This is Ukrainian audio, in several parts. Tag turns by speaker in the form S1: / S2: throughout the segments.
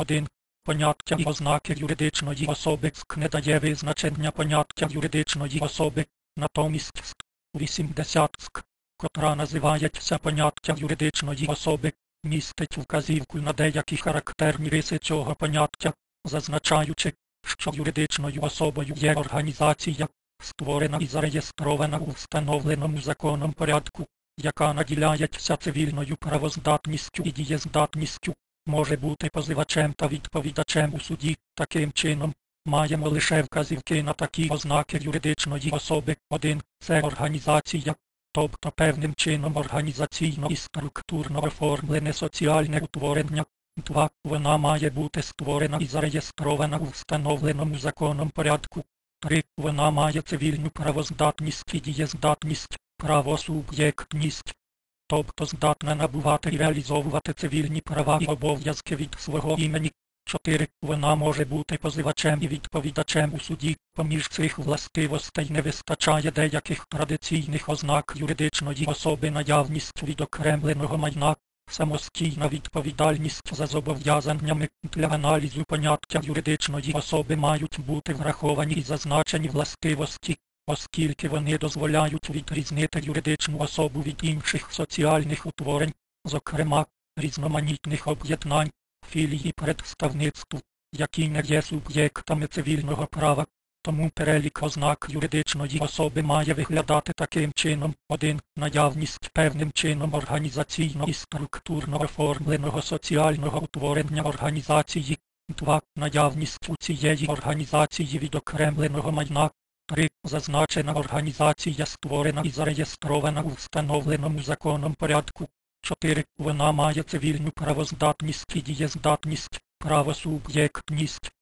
S1: 1. Поняття і ознаки юридичної особи СК не дає визначення поняття юридичної особи, натомість СК 80 СК, котра називається поняття юридичної особи, містить вказівку на деякі характерні риси цього поняття, зазначаючи, що юридичною особою є організація, створена і зареєстрована у встановленому законом порядку, яка наділяється цивільною правоздатністю і дієздатністю, може бути позивачем та відповідачем у суді. Таким чином, маємо лише вказівки на такі ознаки юридичної особи. 1. Це організація, тобто певним чином організаційно і структурно оформлене соціальне утворення. 2. Вона має бути створена і зареєстрована у встановленому законом порядку. 3. Вона має цивільну правоздатність і дієздатність, правосуб'єктність, тобто здатна набувати і реалізовувати цивільні права і обов'язки від свого імені. 4. Вона може бути позивачем і відповідачем у суді. Поміж цих властивостей не вистачає деяких традиційних ознак юридичної особи наявність відокремленого майна, самостійна відповідальність за зобов'язаннями для аналізу поняття юридичної особи мають бути враховані і зазначені властивості, оскільки вони дозволяють відрізнити юридичну особу від інших соціальних утворень, зокрема, різноманітних об'єднань, філії представництв, які не є суб'єктами цивільного права. Тому перелік ознак юридичної особи має виглядати таким чином. 1. Наявність певним чином організаційно і структурно оформленого соціального утворення організації. 2. Наявність у цієї організації відокремленого майна. 3. Зазначена організація створена і зареєстрована у встановленому законом порядку. 4. Вона має цивільну правоздатність і дієздатність, правосуб'єктність.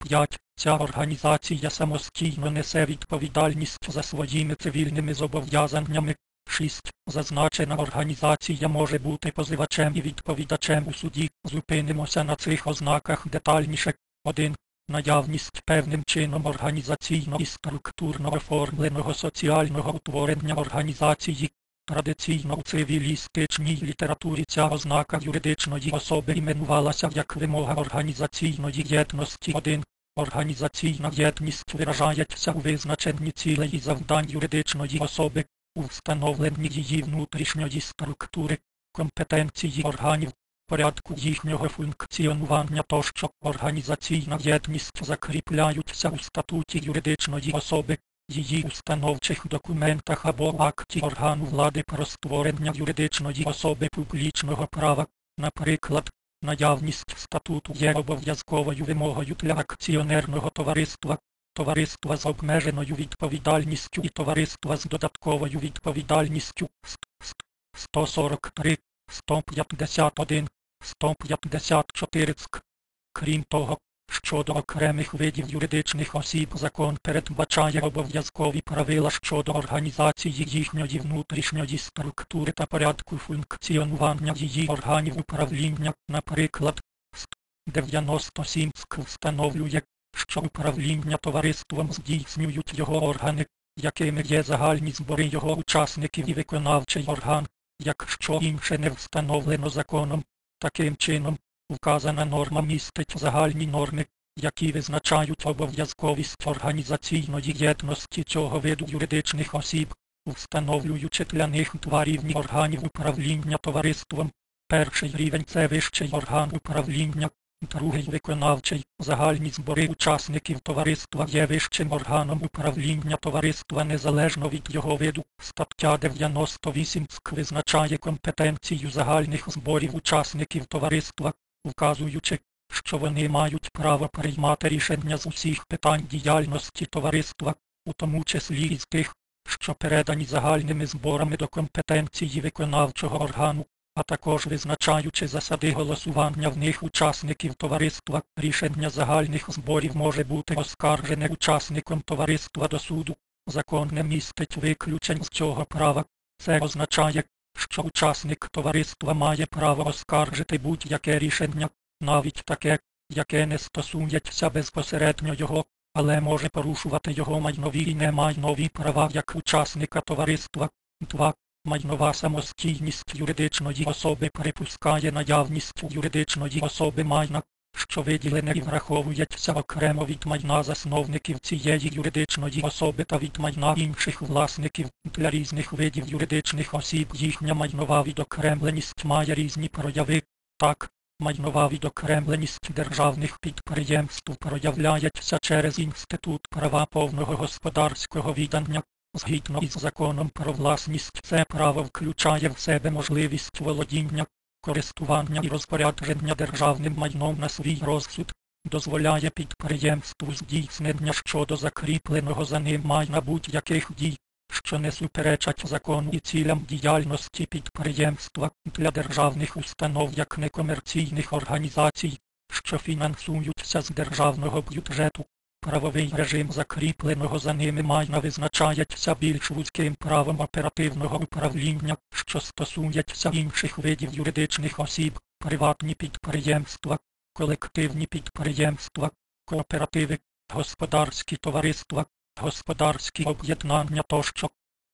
S1: 5. Ця організація самостійно несе відповідальність за своїми цивільними зобов'язаннями. 6. Зазначена організація може бути позивачем і відповідачем у суді. Зупинимося на цих ознаках детальніше. 1. Наявність певним чином організаційно і структурно оформленого соціального утворення організації. Традиційно у цивілістичній літературі ця ознака юридичної особи іменувалася як вимога організаційної єдності 1. Організаційна єдність виражається у визначенні цілей і завдань юридичної особи, у встановленні її внутрішньої структури, компетенції органів, порядку їхнього функціонування тощо організаційна єдність закріпляються у статуті юридичної особи, її установчих документах або акті органу влади про створення юридичної особи публічного права, наприклад, наявність статуту є обов'язковою вимогою для акціонерного товариства, товариства з обмеженою відповідальністю і товариства з додатковою відповідальністю. 143, 151, 154 СК. Крім того, Щодо окремих видів юридичних осіб закон передбачає обов'язкові правила щодо організації їхньої внутрішньої структури та порядку функціонування її органів управління, наприклад, 97 СК встановлює, що управління товариством здійснюють його органи, якими є загальні збори його учасників і виконавчий орган, якщо інше не встановлено законом. Таким чином, вказана норма містить загальні норми, які визначають обов'язковість організаційної єдності цього виду юридичних осіб, встановлюючи для них два рівні органів управління товариством. Перший рівень це вищий орган управління, другий виконавчий, загальні збори учасників товариства є вищим органом управління товариства незалежно від його виду. Стаття 98 СК визначає компетенцію загальних зборів учасників товариства вказуючи, що вони мають право приймати рішення з усіх питань діяльності товариства, у тому числі і з тих, що передані загальними зборами до компетенції виконавчого органу, а також визначаючи засади голосування в них учасників товариства, рішення загальних зборів може бути оскаржене учасником товариства до суду. Закон не містить виключень з цього права. Це означає, що учасник товариства має право оскаржити будь-яке рішення, навіть таке, яке не стосується безпосередньо його, але може порушувати його майнові і немайнові права як учасника товариства. 2. Майнова самостійність юридичної особи припускає наявність юридичної особи майна, що виділене і враховується окремо від майна засновників цієї юридичної особи та від майна інших власників для різних видів юридичних осіб їхня майнова відокремленість має різні прояви. Так, майнова відокремленість державних підприємств проявляється через інститут права повного господарського віддання. Згідно із законом про власність, це право включає в себе можливість володіння, користування і розпорядження державним майном на свій розсуд, дозволяє підприємству здійснення щодо закріпленого за ним майна будь-яких дій, що не суперечать закону і цілям діяльності підприємства для державних установ як некомерційних організацій, що фінансуються з державного бюджету. Правовий режим закріпленого за ними майна визначається більш вузьким правом оперативного управління, що стосується інших видів юридичних осіб, приватні підприємства, колективні підприємства, кооперативи, господарські товариства, господарські об'єднання тощо.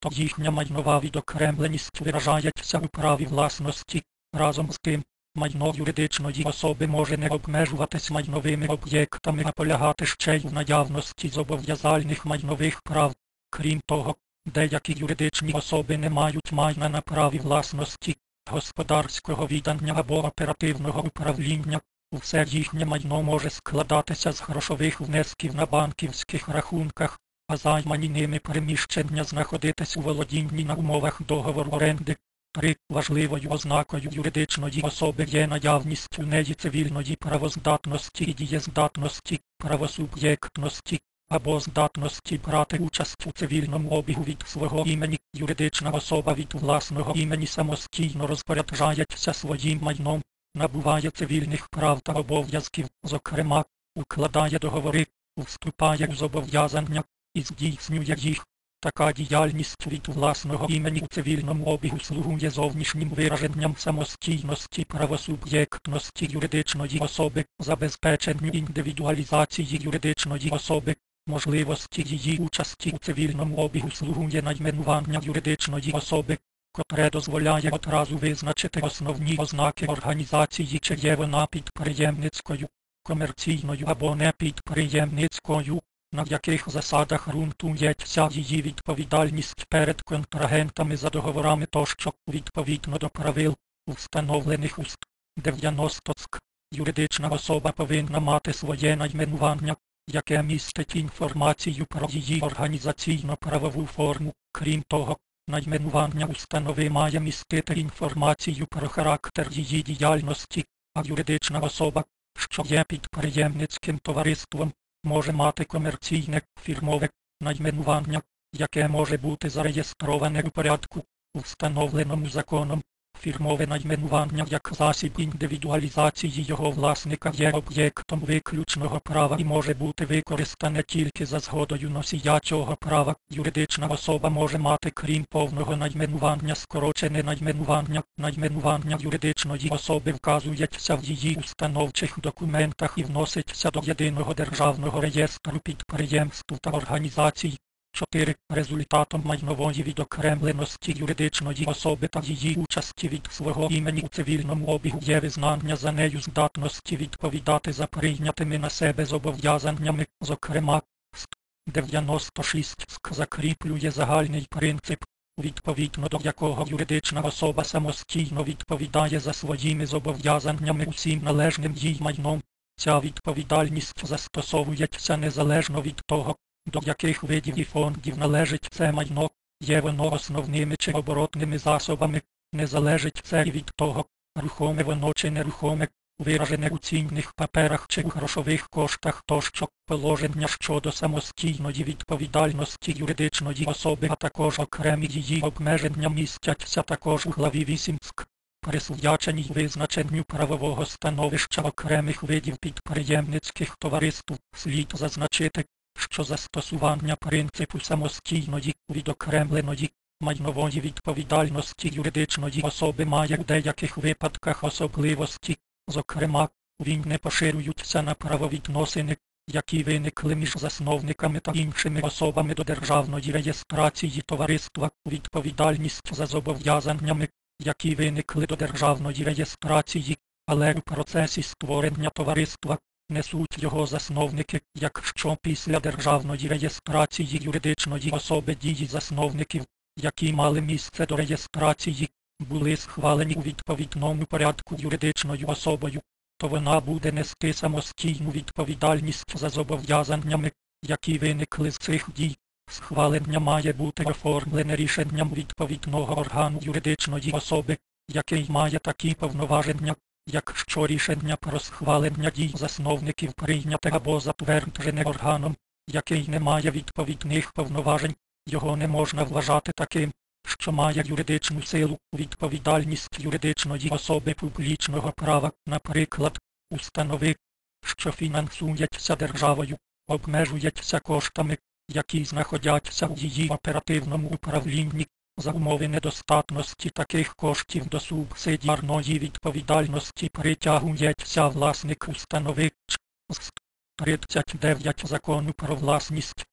S1: То їхня майнова відокремленість виражається у праві власності. Разом з тим, майно юридичної особи може не обмежуватись майновими об'єктами, а полягати ще й в наявності зобов'язальних майнових прав. Крім того, деякі юридичні особи не мають майна на праві власності, господарського віддання або оперативного управління. Усе їхнє майно може складатися з грошових внесків на банківських рахунках, а займані ними переміщення знаходитись у володінні на умовах договору оренди. 3. Важливою ознакою юридичної особи є наявність у неї цивільної правоздатності і дієздатності, правосуб'єктності або здатності брати участь у цивільному обігу від свого імені. Юридична особа від власного імені самостійно розпоряджається своїм майном, набуває цивільних прав та обов'язків, зокрема, укладає договори, вступає у зобов'язання і здійснює їх. Така діяльність від власного імені у цивільному обігу слугує зовнішнім вираженням самостійності правосуб'єктності юридичної особи, забезпеченню індивідуалізації юридичної особи, можливості її участі у цивільному обігу слугує найменування юридичної особи, котре дозволяє одразу визначити основні ознаки організації, чи є вона підприємницькою, комерційною або непідприємницькою на яких засадах ґрунтується її відповідальність перед контрагентами за договорами тощо відповідно до правил, встановлених уст 90 ск. Юридична особа повинна мати своє найменування, яке містить інформацію про її організаційно-правову форму. Крім того, найменування установи має містити інформацію про характер її діяльності, а юридична особа, що є підприємницьким товариством, може мати комерційне фірмове найменування, яке може бути зареєстроване у порядку, встановленому законом. Фірмове найменування як засіб індивідуалізації його власника є об'єктом виключного права і може бути використане тільки за згодою носія цього права. Юридична особа може мати крім повного найменування скорочене найменування. Найменування юридичної особи вказується в її установчих документах і вноситься до єдиного державного реєстру підприємств та організацій. 4. Результатом майнової відокремленості юридичної особи та її участі від свого імені у цивільному обігу є визнання за нею здатності відповідати за прийнятими на себе зобов'язаннями, зокрема, 96 СК закріплює загальний принцип, відповідно до якого юридична особа самостійно відповідає за своїми зобов'язаннями усім належним їй майном. Ця відповідальність застосовується незалежно від того, до яких видів і фондів належить це майно, є воно основними чи оборотними засобами, не залежить це і від того, рухоме воно чи нерухоме, виражене у цінних паперах чи у грошових коштах тощо положення щодо самостійної відповідальності юридичної особи, а також окремі її обмеження містяться також у главі 8 СК. Присвяченій визначенню правового становища окремих видів підприємницьких товариств слід зазначити, що застосування принципу самостійної відокремленої майнової відповідальності юридичної особи має у деяких випадках особливості, зокрема, він не поширюються на правовідносини, які виникли між засновниками та іншими особами до державної реєстрації товариства, відповідальність за зобов'язаннями, які виникли до державної реєстрації, але у процесі створення товариства несуть його засновники, якщо після державної реєстрації юридичної особи дії засновників, які мали місце до реєстрації, були схвалені у відповідному порядку юридичною особою, то вона буде нести самостійну відповідальність за зобов'язаннями, які виникли з цих дій. Схвалення має бути оформлене рішенням відповідного органу юридичної особи, який має такі повноваження, якщо рішення про схвалення дій засновників прийняте або затверджене органом, який не має відповідних повноважень, його не можна вважати таким, що має юридичну силу, відповідальність юридичної особи публічного права, наприклад, установи, що фінансується державою, обмежується коштами, які знаходяться у її оперативному управлінні, за умови недостатності таких коштів до субсидіарної відповідальності притягується власник установи з 39 закону про власність.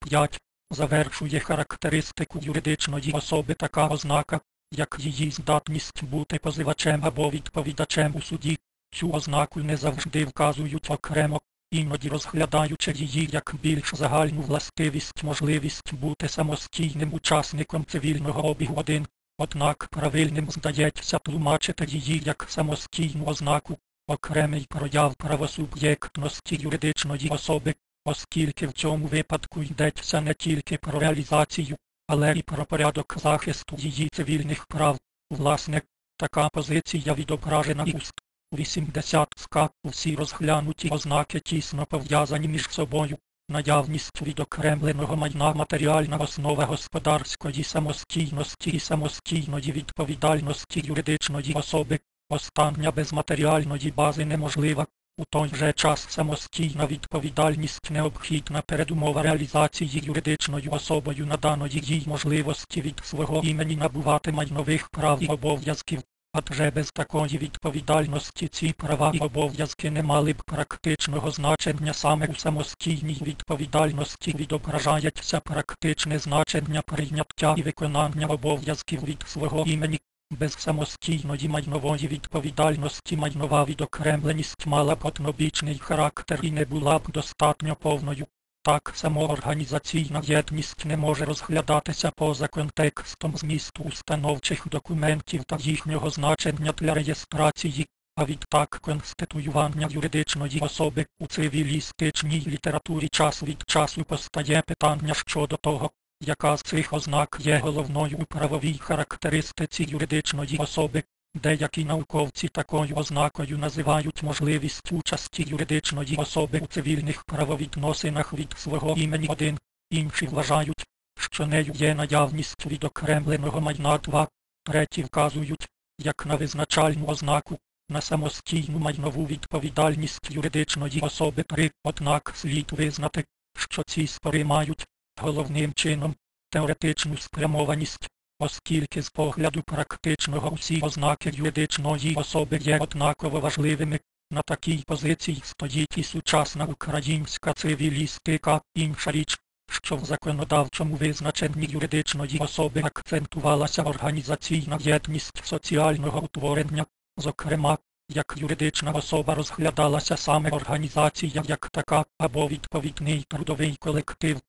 S1: 5. Завершує характеристику юридичної особи така ознака, як її здатність бути позивачем або відповідачем у суді. Цю ознаку не завжди вказують окремо, іноді розглядаючи її як більш загальну властивість можливість бути самостійним учасником цивільного обігу один, однак правильним здається тлумачити її як самостійну ознаку, окремий прояв правосуб'єктності юридичної особи, оскільки в цьому випадку йдеться не тільки про реалізацію, але і про порядок захисту її цивільних прав. Власне, така позиція відображена уст. 80 ска всі розглянуті ознаки тісно пов'язані між собою, наявність відокремленого майна матеріальна основа господарської самостійності і самостійної відповідальності юридичної особи, остання без матеріальної бази неможлива, у той же час самостійна відповідальність необхідна передумова реалізації юридичною особою наданої їй можливості від свого імені набувати майнових прав і обов'язків. Адже без такої відповідальності ці права і обов'язки не мали б практичного значення саме у самостійній відповідальності відображається практичне значення прийняття і виконання обов'язків від свого імені. Без самостійної майнової відповідальності майнова відокремленість мала б однобічний характер і не була б достатньо повною. Так само організаційна єдність не може розглядатися поза контекстом змісту установчих документів та їхнього значення для реєстрації, а відтак конституювання юридичної особи у цивілістичній літературі час від часу постає питання щодо того, яка з цих ознак є головною у правовій характеристиці юридичної особи. Деякі науковці такою ознакою називають можливість участі юридичної особи у цивільних правовідносинах від свого імені один, інші вважають, що нею є наявність відокремленого майна два, треті вказують, як на визначальну ознаку, на самостійну майнову відповідальність юридичної особи три, однак слід визнати, що ці спори мають головним чином теоретичну спрямованість оскільки з погляду практичного усі ознаки юридичної особи є однаково важливими. На такій позиції стоїть і сучасна українська цивілістика, інша річ, що в законодавчому визначенні юридичної особи акцентувалася організаційна єдність соціального утворення, зокрема, як юридична особа розглядалася саме організація як така або відповідний трудовий колектив,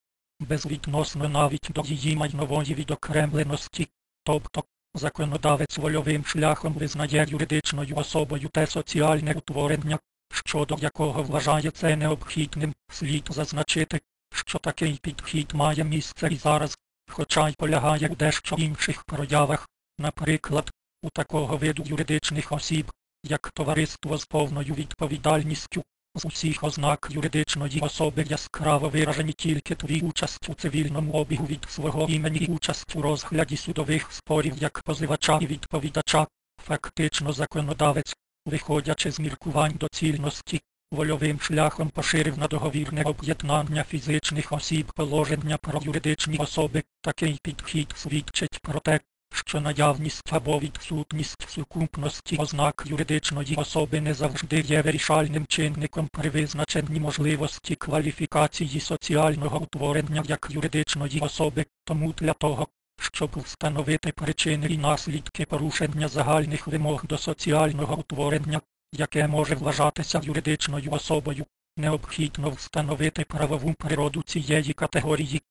S1: безвідносно навіть до її майнової відокремленості, тобто законодавець вольовим шляхом визнає юридичною особою те соціальне утворення, щодо якого вважає це необхідним, слід зазначити, що такий підхід має місце і зараз, хоча й полягає у дещо інших проявах, наприклад, у такого виду юридичних осіб, як товариство з повною відповідальністю, з усіх ознак юридичної особи яскраво виражені тільки твій участь у цивільному обігу від свого імені і участь у розгляді судових спорів як позивача і відповідача, фактично законодавець, виходячи з міркувань доцільності, вольовим шляхом поширив на договірне об'єднання фізичних осіб положення про юридичні особи. Такий підхід свідчить про те, що наявність або відсутність сукупності ознак юридичної особи не завжди є вирішальним чинником при визначенні можливості кваліфікації соціального утворення як юридичної особи, тому для того, щоб встановити причини і наслідки порушення загальних вимог до соціального утворення, яке може вважатися юридичною особою, необхідно встановити правову природу цієї категорії,